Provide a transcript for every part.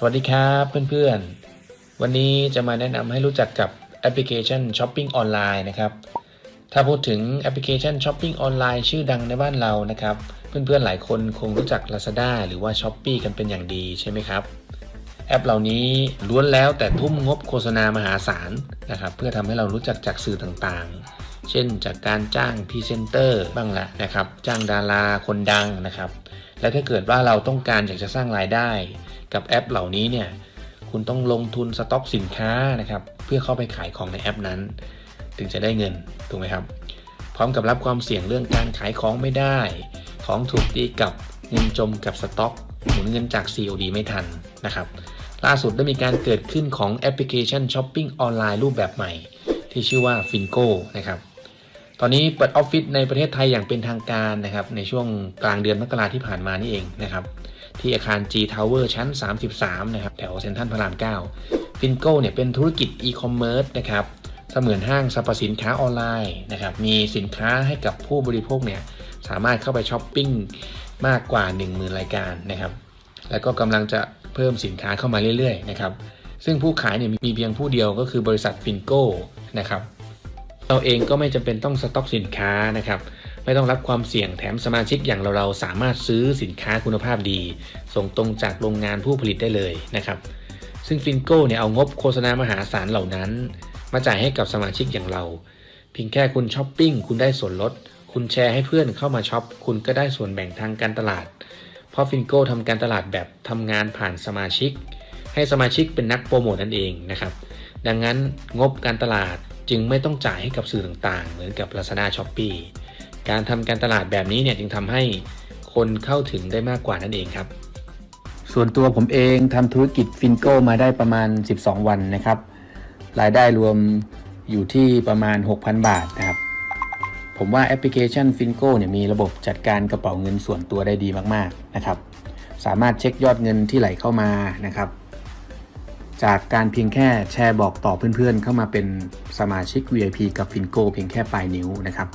สวัสดีครับเพื่อนๆ วันนี้จะมาแนะนำให้รู้จักกับแอปพลิเคชันช้อปปิ้งออนไลน์นะครับ ถ้าพูดถึงแอปพลิเคชันช้อปปิ้งออนไลน์ชื่อดังในบ้านเรานะครับ เพื่อนๆหลายคนคงรู้จัก Lazada หรือว่า s h อ p e e กันเป็นอย่างดีใช่ไหมครับ แอปเหล่านี้ล้วนแล้วแต่ทุ่มงบโฆษณามหาศาลนะครับ เพื่อทำให้เรารู้จักจากสื่อต่างๆ เช่นจากการจ้างพรีเซนเตอร์บ้างละนะครับ จ้างดาราคนดังนะครับ และถ้าเกิดว่าเราต้องการอยากจะสร้างรายได้กับแอปเหล่านี้เนี่ยคุณต้องลงทุนสต็อกสินค้านะครับเพื่อเข้าไปขายของในแอปนั้น ถึงจะได้เงินถูกไหมครับ พร้อมกับรับความเสี่ยงเรื่องการขายของไม่ได้ ของถูกตีกับเงินจมกับสต็อกหมุนเงินจาก COD ไม่ทันนะครับล่าสุดได้มีการเกิดขึ้นของแอปพลิเคชันช้อปปิ้งออนไลน์รูปแบบใหม่ ที่ชื่อว่า Finco นะครับ ตอนนี้เปิดออฟฟิศในประเทศไทยอย่างเป็นทางการนะครับ ในช่วงกลางเดือนมกราที่ผ่านมานี่เองนะครับ ที่อาคาร G Tower ชั้น 33 นะครับ แถวเซ็นทรัลพระราม 9 ฟินโก้เนี่ยเป็นธุรกิจอีคอมเมิร์ซนะครับเสมือนห้างสรรพสินค้าออนไลน์นะครับ มีสินค้าให้กับผู้บริโภคเนี่ยสามารถเข้าไปช้อปปิ้งมากกว่า 10,000 รายการนะครับ แล้วก็กำลังจะเพิ่มสินค้าเข้ามาเรื่อยๆนะครับ ซึ่งผู้ขายเนี่ยมีเพียงผู้เดียวก็คือบริษัทฟินโก้นะครับ เราเองก็ไม่จำเป็นต้องสต็อกสินค้านะครับไม่ต้องรับความเสี่ยงแถมสมาชิกอย่างเราเราสามารถซื้อสินค้าคุณภาพดี ส่งตรงจากโรงงานผู้ผลิตได้เลยนะครับซึ่งฟินโก้เนี่ยเอางบโฆษณามหาศาลเหล่านั้น มาจ่ายให้กับสมาชิกอย่างเรา เพียงแค่คุณช้อปปิ้งคุณได้ส่วนลด คุณแชร์ให้เพื่อนเข้ามาช็อป คุณก็ได้ส่วนแบ่งทางการตลาด เพราะฟินโก้ทำการตลาดแบบทำงานผ่านสมาชิก ให้สมาชิกเป็นนักโปรโมทนั่นเองนะครับดังนั้นงบการตลาด จึงไม่ต้องจ่ายให้กับสื่อต่างๆ เหมือนกับ Lazada s h o p e e การทำการตลาดแบบนี้เนี่ยจึงทำให้คนเข้าถึงได้มากกว่านั่นเองครับ ส่วนตัวผมเองทำธุรกิจฟินโกมาได้ประมาณ 12 วันนะครับ รายได้รวมอยู่ที่ประมาณ 6,000 บาทนะครับ ผมว่าแอปพลิเคชันฟินโกเนี่ยมีระบบจัดการกระเป๋าเงินส่วนตัวได้ดีมากๆนะครับ สามารถเช็คยอดเงินที่ไหลเข้ามานะครับ จากการเพียงแค่แชร์บอกต่อเพื่อนๆ เข้ามาเป็นสมาชิก VIP กับฟินโกเพียงแค่ปลายนิ้วนะครับ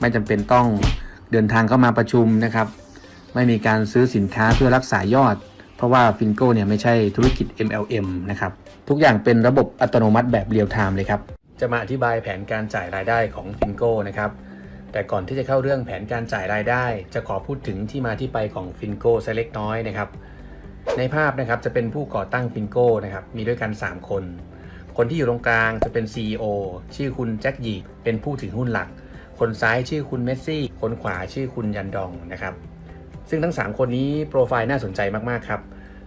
ไม่จำเป็นต้องเดินทางเข้ามาประชุมนะครับ ไม่มีการซื้อสินค้าเพื่อรักษายอด เพราะว่าฟินโกเนี่ยไม่ใช่ธุรกิจ MLM นะครับ ทุกอย่างเป็นระบบอัตโนมัติแบบเรียลไทม์เลยครับ จะมาอธิบายแผนการจ่ายรายได้ของฟินโกนะครับ แต่ก่อนที่จะเข้าเรื่องแผนการจ่ายรายได้ จะขอพูดถึงที่มาที่ไปของฟินโกสักเล็กน้อยนะครับ ในภาพนะครับจะเป็นผู้ก่อตั้งฟินโก้นะครับมีด้วยกัน 3 คน คนที่อยู่ตรงกลางจะเป็น CEO ชื่อคุณแจ็คหยีเป็นผู้ถือหุ้นหลัก คนซ้ายชื่อคุณเมสซี่ คนขวาชื่อคุณยันดองนะครับซึ่งทั้ง 3 คนนี้โปรไฟล์น่าสนใจมาก ๆ ครับ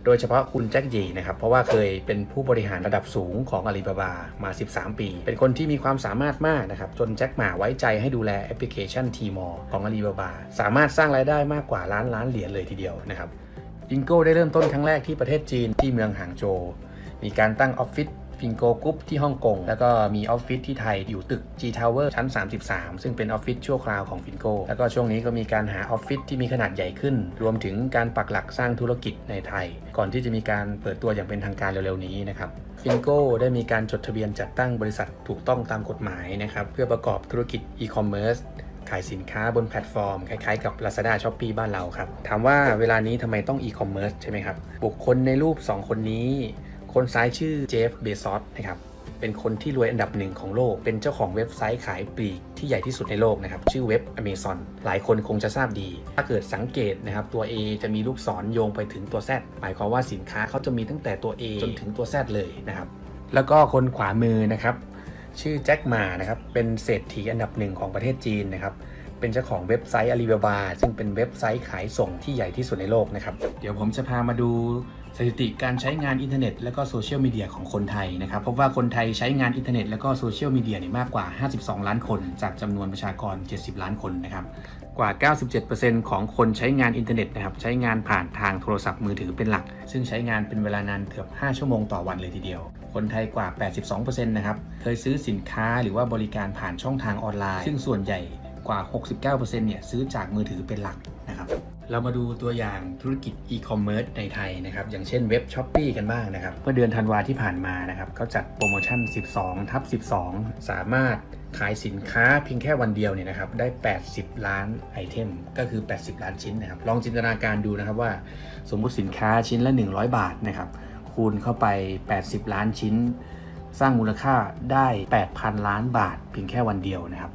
โดยเฉพาะคุณแจ็คหยีนะครับ เพราะว่าเคยเป็นผู้บริหารระดับสูงของอาลีบาบามา 13 ปี เป็นคนที่มีความสามารถมากนะครับ จนแจ็คหมาไว้ใจให้ดูแลแอปพลิเคชันทีมอของอาลีบาบาสามารถสร้างรายได้มากกว่าล้านล้านเหรียญเลยทีเดียวนะครับ ฟิงโก้ได้เริ่มต้นครั้งแรกที่ประเทศจีนที่เมืองหางโจวมีการตั้งออฟฟิศฟิงโกกรุ๊ปที่ฮ่องกง แล้วก็มีออฟฟิศที่ไทยอยู่ตึก G Tower ชั้น 33 ซึ่งเป็นออฟฟิศชั่วคราวของฟินโก แล้วก็ช่วงนี้ก็มีการหาออฟฟิศที่มีขนาดใหญ่ขึ้น รวมถึงการปักหลักสร้างธุรกิจในไทย ก่อนที่จะมีการเปิดตัวอย่างเป็นทางการเร็วๆนี้นะครับฟินโก้ได้มีการจดทะเบียนจัดตั้งบริษัทถูกต้องตามกฎหมายนะครับ เพื่อประกอบธุรกิจอีคอมเมิร์ซ ขายสินค้าบนแพลตฟอร์ม คล้ายๆกับ Lazada s h o p e e บ้านเราครับ ถามว่าเวลานี้ทำไมต้องอีคอมเมิร์ซใช่ไหมครับ บุคคลในรูป 2 คนนี้ คนซ้ายชื่อเจฟเบซอสนะครับเป็นคนที่รวยอันดับหนึ่งของโลก เป็นเจ้าของเว็บไซต์ขายปลีกที่ใหญ่ที่สุดในโลกนะครับ ชื่อเว็บ Amazon หลายคนคงจะทราบดี ถ้าเกิดสังเกตนะครับ ตัว A จะมีลูกศรโยงไปถึงตัว Z หมายความว่าสินค้าเขาจะมีตั้งแต่ตัว A จนถึงตัว Z เลยนะครับ แล้วก็คนขวามือนะครับ ชื่อแจ็คมานะครับเป็นเศรษฐีอันดับหนึ่งของประเทศจีนนะครับเป็นเจ้าของเว็บไซต์ Alibaba ซึ่งเป็นเว็บไซต์ขายส่งที่ใหญ่ที่สุดในโลกนะครับ เดี๋ยวผมจะพามาดูสถิติการใช้งานอินเทอร์เน็ต และก็โซเชียลมีเดียของคนไทยนะครับพบว่าคนไทยใช้งานอินเทอร์เน็ต และก็โซเชียลมีเดียเนี่ยมากกว่า 52 ล้านคน จากจำนวนประชากร 70 ล้านคนนะครับ กว่า 97%ของคนใช้งานอินเทอร์เน็ตนะครับใช้งานผ่านทางโทรศัพท์มือถือเป็นหลัก ซึ่งใช้งานเป็นเวลานานเกือบ 5 ชั่วโมงต่อวันเลยทีเดียว คนไทยกว่า 82%นะครับเคยซื้อสินค้าหรือว่าบริการผ่านช่องทางออนไลน์ ซึ่งส่วนใหญ่กว่า 69%เนี่ยซื้อจากมือถือเป็นหลัก เรามาดูตัวอย่างธุรกิจอีคอมเมิร์ซในไทยนะครับ อย่างเช่นเว็บ s h อ p e e กันบ้างนะครับ เมื่อเดือนธันวาที่ผ่านมานะครับเขาจัดโปรโมชั่น 12 ทับ 12 สามารถขายสินค้าเพียงแค่วันเดียวเนี่ยนะครับได้ 80 ล้านไอเทม ก็คือ 80 ล้านชิ้นนะครับ ลองจินตนาการดูนะครับว่า สมมุติสินค้าชิ้นละ 100 บาทนะครับคูณเข้าไป 80 ล้านชิ้น สร้างมูลค่าได้ 8,000 ล้านบาท เพียงแค่วันเดียวนะครับ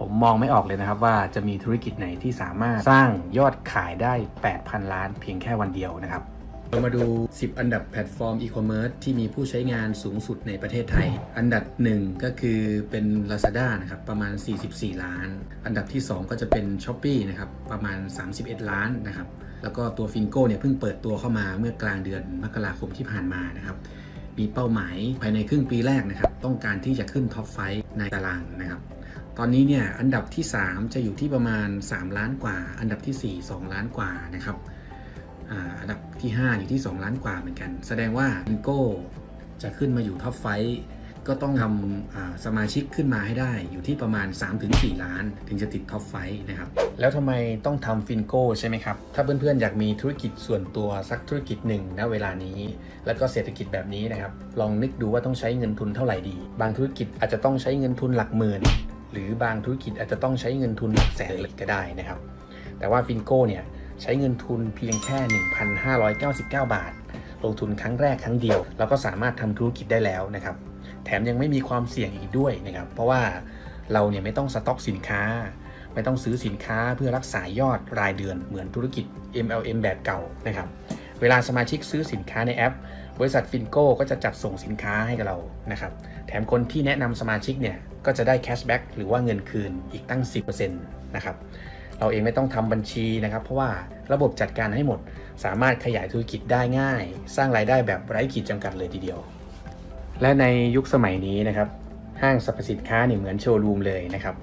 ผมมองไม่ออกเลยนะครับว่าจะมีธุรกิจไหนที่สามารถสร้างยอดขายได้ 8,000 ล้านเพียงแค่วันเดียวนะครับ เรามาดู 10 อันดับแพลตฟอร์มอีคอมเมิร์ซที่มีผู้ใช้งานสูงสุดในประเทศไทย อันดับ 1 ก็คือเป็น Lazada นะครับประมาณ 44 ล้าน อันดับที่ 2 ก็จะเป็น s h อ p e e นะครับประมาณ 31 ล้านนะครับแล้วก็ตัวฟินโก้เนี่ยเพิ่งเปิดตัวเข้ามาเมื่อกลางเดือนมกราคมที่ผ่านมานะครับมีเป้าหมายภายในครึ่งปีแรกนะครับต้องการที่จะขึ้นท็อปไฟในตารางนะครับ ตอนนี้เนี่ยอันดับที่ 3 จะอยู่ที่ประมาณ 3 ล้านกว่า อันดับที่ 4 2 ล้านกว่านะครับอันดับที่ 5 อยู่ที่ 2 ล้านกว่าเหมือนกัน แสดงว่าฟินโก้จะขึ้นมาอยู่ท็อปไฟก็ต้องทำสมาชิกขึ้นมาให้ได้อยู่ที่ประมาณ 3-4 ล้าน ถึงจะติดท็อปไฟนะครับ แล้วทำไมต้องทำฟินโก้ใช่ไหมครับ ถ้าเพื่อนๆ อยากมีธุรกิจส่วนตัวสักธุรกิจหนึ่งณเวลานี้ แล้วก็เศรษฐกิจแบบนี้นะครับ ลองนึกดูว่าต้องใช้เงินทุนเท่าไหร่ดี บางธุรกิจอาจจะต้องใช้เงินทุนหลักหมื่น หรือบางธุรกิจอาจจะต้องใช้เงินทุนหลักแสนเลยก็ได้นะครับ แต่ว่าฟินโก้เนี่ยใช้เงินทุนเพียงแค่ 1,599 บาท ลงทุนครั้งแรกครั้งเดียวแล้วก็สามารถทำธุรกิจได้แล้วนะครับ แถมยังไม่มีความเสี่ยงอีกด้วยนะครับ เพราะว่าเราเนี่ยไม่ต้องสต็อกสินค้า ไม่ต้องซื้อสินค้าเพื่อรักษายอดรายเดือนเหมือนธุรกิจ MLM แบบเก่านะครับ เวลาสมาชิกซื้อสินค้าในแอป บริษัทฟินโก้ก็จะจัดส่งสินค้าให้กับเรานะครับ แถมคนที่แนะนำสมาชิกเนี่ย ก็จะได้แคชแบ็กหรือว่าเงินคืนอีกตั้ง 10%นะครับเราเองไม่ต้องทำบัญชีนะครับ เพราะว่าระบบจัดการให้หมด สามารถขยายธุรกิจได้ง่าย สร้างรายได้แบบไร้ขีดจำกัดเลยทีเดียว และในยุคสมัยนี้นะครับ ห้างสรรพสินค้าเนี่ยเหมือนโชว์รูมเลยนะครับ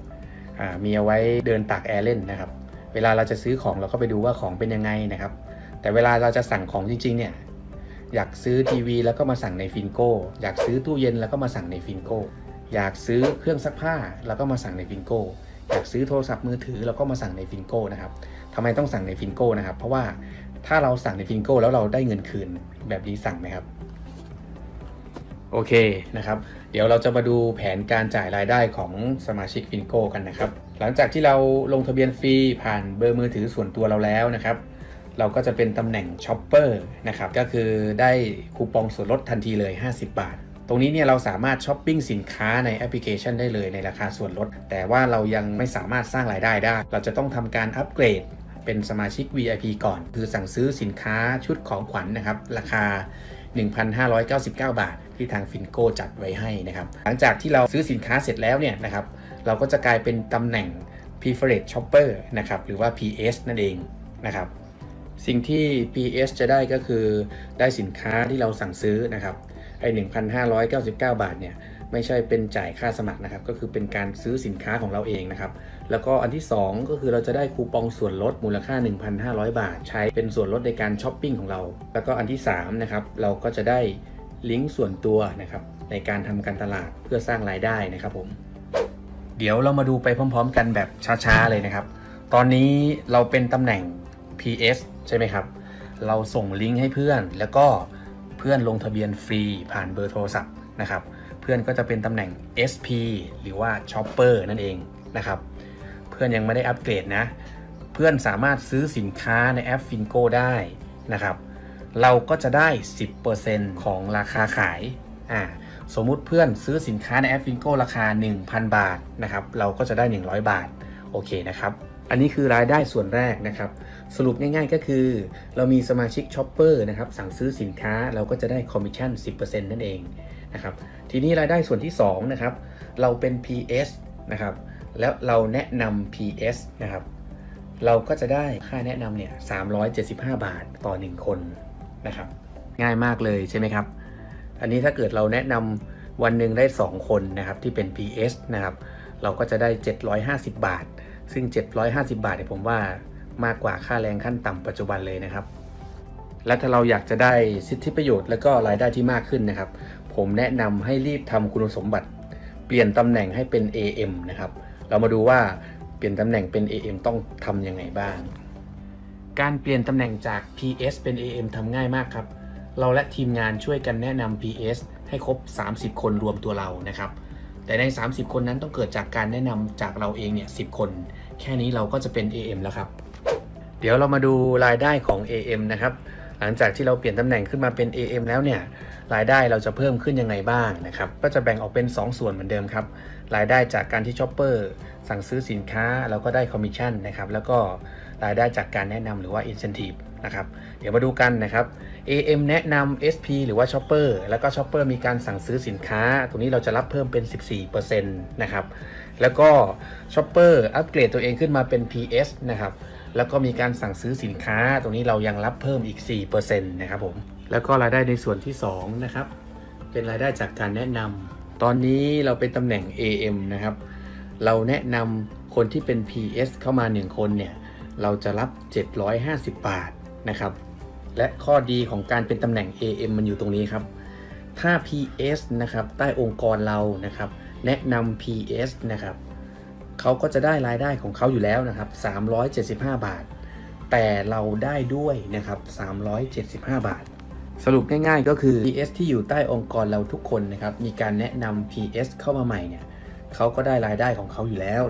มีเอาไว้เดินตากแอร์เล่นนะครับ เวลาเราจะซื้อของเราก็ไปดูว่าของเป็นยังไงนะครับ แต่เวลาเราจะสั่งของจริงๆเนี่ยอยากซื้อทีวีแล้วก็มาสั่งในฟินโก้อยากซื้อตู้เย็นแล้วก็มาสั่งในฟินโก้ อยากซื้อเครื่องซักผ้าแล้วก็มาสั่งในฟินโก้อยากซื้อโทรศัพท์มือถือแล้วก็มาสั่งในฟินโก้นะครับทำไมต้องสั่งในฟินโก้นะครับ เพราะว่าถ้าเราสั่งในฟินโก้แล้วเราได้เงินคืนแบบนี้สั่งไหมครับโอเคนะครับ เดี๋ยวเราจะมาดูแผนการจ่ายรายได้ของสมาชิกฟินโก้กันนะครับ หลังจากที่เราลงทะเบียนฟรีผ่านเบอร์มือถือส่วนตัวเราแล้วนะครับ เราก็จะเป็นตำแหน่งช็อปเปอร์นะครับ ก็คือได้คูปองส่วนลดทันทีเลย 50 บาท ตรงนี้เนี่ยเราสามารถช้อปปิ้งสินค้าในแอปพลิเคชันได้เลยในราคาส่วนลด แต่ว่าเรายังไม่สามารถสร้างรายได้ได้ เราจะต้องทำการอัปเกรดเป็นสมาชิก VIP ก่อน คือสั่งซื้อสินค้าชุดของขวัญนนะครับ ราคา 1,599 บาท ที่ทางฟินโกจัดไว้ให้นะครับ หลังจากที่เราซื้อสินค้าเสร็จแล้วเนี่ยนะครับ เราก็จะกลายเป็นตำแหน่ง Preferred Shopper นะครับ หรือว่า PS นั่นเองนะครับ สิ่งที่ PS จะได้ก็คือได้สินค้าที่เราสั่งซื้อนะครับ ไอ้1,599บาทเนี่ยไม่ใช่เป็นจ่ายค่าสมัครนะครับ ก็คือเป็นการซื้อสินค้าของเราเองนะครับ แล้วก็อันที่ 2 ก็คือเราจะได้คูปองส่วนลดมูลค่า 1,500 บาท ใช้เป็นส่วนลดในการช้อปปิ้งของเรา แล้วก็อันที่3นะครับเราก็จะได้ลิงก์ส่วนตัวนะครับในการทำการตลาดเพื่อสร้างรายได้นะครับผม เดี๋ยวเรามาดูไปพร้อม ๆ กันแบบช้าๆเลยนะครับ ตอนนี้เราเป็นตำแหน่ง PS ใช่ไหมครับ เราส่งลิงก์ให้เพื่อนแล้วก็ พื่อนลงทะเบียนฟรีผ่านเบอร์โทรศัพท์นะครับ เพื่อนก็จะเป็นตำแหน่ง SP หรือว่า Shopper นั่นเองนะครับ เพื่อนยังไม่ได้อัปเกรดนะ เพื่อนสามารถซื้อสินค้าในแอปฟินโกได้นะครับ เราก็จะได้ 10%ของราคาขายอ่าสมมุติเพื่อนซื้อสินค้าในแอปฟินโกราคา 1,000 บาทนะครับ เราก็จะได้ 100 บาท โอเคนะครับ อันนี้คือรายได้ส่วนแรกนะครับ สรุปง่ายๆก็คือ เรามีสมาชิกช็อปเปอร์นะครับสั่งซื้อสินค้าเราก็จะได้คอมมิชชั่น 10%นั่นเองนะครับทีนี้รายได้ส่วนที่2นะครับเราเป็น PS นะครับแล้วเราแนะนำ PS นะครับเราก็จะได้ค่าแนะนำเนี่ย375 บาทต่อ 1 คนนะครับง่ายมากเลยใช่ไหมครับ อันนี้ถ้าเกิดเราแนะนำวันหนึ่งได้ 2 คนนะครับที่เป็น PS นะครับเราก็จะได้ 750 บาท ซึ่ง 750 บาทเนี่ยผมว่ามากกว่าค่าแรงขั้นต่ำปัจจุบันเลยนะครับ และถ้าเราอยากจะได้สิทธิประโยชน์และก็รายได้ที่มากขึ้นนะครับ ผมแนะนำให้รีบทำคุณสมบัติ เปลี่ยนตำแหน่งให้เป็น AM นะครับ เรามาดูว่าเปลี่ยนตำแหน่งเป็น AM ต้องทำยังไงบ้าง การเปลี่ยนตำแหน่งจาก PS เป็น AM ทำง่ายมากครับ เราและทีมงานช่วยกันแนะนำ PS ให้ครบ 30 คนรวมตัวเรานะครับ แต่ใน 30 คนนั้นต้องเกิดจากการแนะนำจากเราเองเนี่ยสิคน แค่นี้เราก็จะเป็น AM แล้วครับ เดี๋ยวเรามาดูรายได้ของ AM นะครับ หลังจากที่เราเปลี่ยนตำแหน่งขึ้นมาเป็น AM แล้วเนี่ยรายได้เราจะเพิ่มขึ้นยังไงบ้างนะครับก็จะแบ่งออกเป็น 2 ส่วนเหมือนเดิมครับรายได้จากการที่ช็อปเปอร์สั่งซื้อสินค้าเราก็ได้คอมมิชชั่นนะครับแล้วก็รายได้จากการแนะนำหรือว่า Incentive นะครับเดี๋ยวมาดูกันนะครับ AM แนะนำ SP หรือว่า Shopper แล้วก็ Shopper มีการสั่งซื้อสินค้า ตรงนี้เราจะรับเพิ่มเป็น 14%นะครับ แล้วก็ Shopper อัปเกรดตัวเองขึ้นมาเป็น PS นะครับ แล้วก็มีการสั่งซื้อสินค้า ตรงนี้เรายังรับเพิ่มอีก 4%นะครับผม แล้วก็รายได้ในส่วนที่ 2 นะครับ เป็นรายได้จากการแนะนำ ตอนนี้เราเป็นตำแหน่ง AM นะครับ เราแนะนำคนที่เป็น PS เข้ามา 1 คนเนี่ย เราจะรับ 750 บาทนะครับ และข้อดีของการเป็นตำแหน่ง AM มันอยู่ตรงนี้ครับ ถ้า PS นะครับ ใต้องค์กรเรานะครับ แนะนำ PS นะครับ เขาก็จะได้รายได้ของเขาอยู่แล้วนะครับ 375 บาท แต่เราได้ด้วยนะครับ 375 บาท สรุปง่ายๆก็คือ PS ที่อยู่ใต้องค์กรเราทุกคนนะครับ มีการแนะนำ PS เข้ามาใหม่เนี่ยเขาก็ได้รายได้ของเขาอยู่แล้ว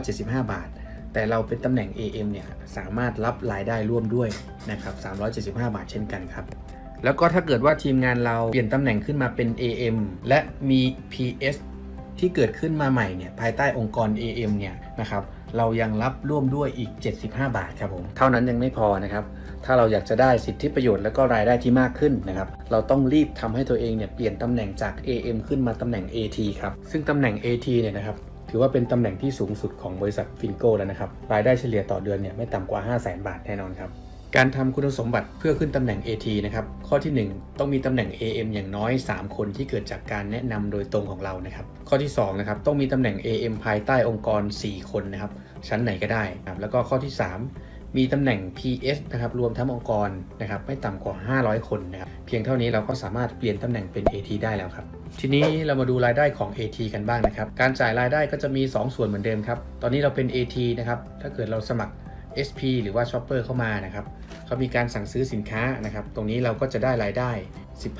375 บาท แต่เราเป็นตำแหน่ง AM เนี่ยสามารถรับรายได้ร่วมด้วยนะครับ 375 บาทเช่นกันครับแล้วก็ถ้าเกิดว่าทีมงานเราเปลี่ยนตำแหน่งขึ้นมาเป็น AM และมี PS ที่เกิดขึ้นมาใหม่เนี่ยภายใต้องค์กร AM เนี่ยนะครับเรายังรับร่วมด้วยอีก 75 บาทครับผมเท่านั้นยังไม่พอนะครับถ้าเราอยากจะได้สิทธิประโยชน์และก็รายได้ที่มากขึ้นนะครับ เราต้องรีบทำให้ตัวเองเนี่ยเปลี่ยนตำแหน่งจาก AM ขึ้นมาตำแหน่ง AT ครับ ซึ่งตำแหน่ง AT เนี่ยนะครับถือว่าเป็นตำแหน่งที่สูงสุดของบริษัทฟินโก้แล้วนะครับ รายได้เฉลี่ยต่อเดือนเนี่ยไม่ต่ำกว่า 5 0 0 0 0 0 บาทแน่นอนครับ การทำคุณสมบัติเพื่อขึ้นตำแหน่ง AT นะครับ ข้อที่ 1 ต้องมีตำแหน่ง AM อย่างน้อย 3 คนที่เกิดจากการแนะนำโดยตรงของเรานะครับ ข้อที่2นะครับต้องมีตำแหน่ง AM ภายใต้องค์กร 4 คนนะครับ ชั้นไหนก็ได้ครับแล้วก็ข้อที่ 3 มีตำแหน่ง PS นะครับรวมทั้งองค์กรนะครับไม่ต่ำกว่า 500 คนนะครับเพียงเท่านี้เราก็สามารถเปลี่ยนตำแหน่งเป็น AT ได้แล้วครับทีนี้เรามาดูรายได้ของ AT กันบ้างนะครับการจ่ายรายได้ก็จะมี 2 ส่วนเหมือนเดิมครับตอนนี้เราเป็น AT นะครับถ้าเกิดเราสมัคร SP หรือว่า Shopper เข้ามานะครับเขามีการสั่งซื้อสินค้านะครับ ตรงนี้เราก็จะได้รายได้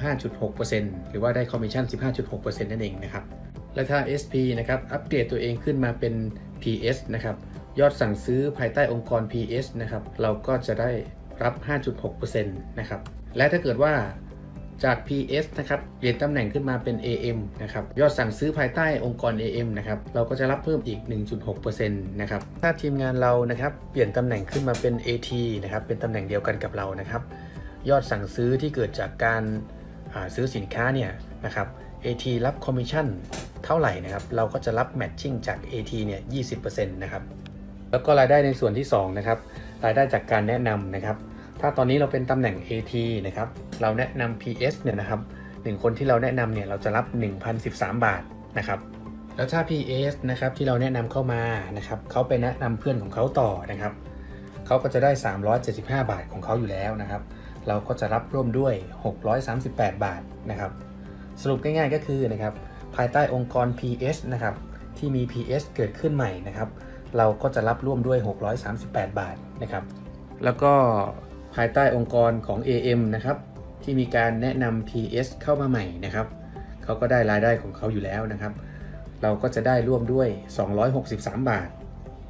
15.6%หรือว่าได้คอมมิชชั่น 15.6%นั่นเองนะครับ และถ้า SP นะครับอัปเกรดตัวเองขึ้นมาเป็น PS นะครับ ยอดสั่งซื้อภายใต้องค์กร PS นะครับ เราก็จะได้รับ 5.6%นะครับ และถ้าเกิดว่า จาก PS นะครับเปลี่ยนตำแหน่งขึ้นมาเป็น AM นะครับยอดสั่งซื้อภายใต้องค์กร AM นะครับเราก็จะรับเพิ่มอีก 1.6%นะครับถ้าทีมงานเรานะครับเปลี่ยนตำแหน่งขึ้นมาเป็น AT นะครับเป็นตำแหน่งเดียวกันกับเรานะครับยอดสั่งซื้อที่เกิดจากการาซื้อสินค้าเนี่ยนะครับ AT รับคอมมิชชั่นเท่าไหร่นะครับเราก็จะรับแมทชิ่งจาก AT เนี่ย20%นะครับแล้วก็รายได้ในส่วนที่2นะครับรายได้จากการแนะนำนะครับ ถ้าตอนนี้เราเป็นตำแหน่ง AT นะครับ เราแนะนำ PS เนี่ยนะครับหนึ่งคนที่เราแนะนำเนี่ยเราจะรับ 1,013 บาทนะครับ แล้วถ้า PS นะครับที่เราแนะนำเข้ามานะครับเขาไปแนะนำเพื่อนของเขาต่อนะครับเขาก็จะได้ 375 บาทของเขาอยู่แล้วนะครับ เราก็จะรับร่วมด้วย 638 บาทนะครับ สรุปง่ายๆก็คือนะครับภายใต้องค์กร PS นะครับที่มี PS เกิดขึ้นใหม่นะครับ เราก็จะรับร่วมด้วย 638 บาทนะครับ แล้วก็ ภายใต้องค์กรของ AM นะครับที่มีการแนะนำ PS เข้ามาใหม่นะครับเขาก็ได้รายได้ของเขาอยู่แล้วนะครับ เราก็จะได้ร่วมด้วย 263 บาท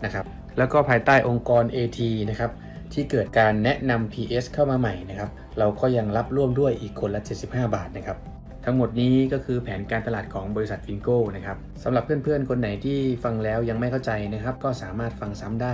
นะครับแล้วก็ภายใต้องค์กร AT นะครับที่เกิดการแนะนำ PS เข้ามาใหม่นะครับเราก็ยังรับร่วมด้วยอีกคนละ 75 บาทนะครับทั้งหมดนี้ก็คือแผนการตลาดของบริษัทฟินโก้นะครับสำหรับเพื่อนๆ คนไหนที่ฟังแล้วยังไม่เข้าใจนะครับ ก็สามารถฟังซ้ำได้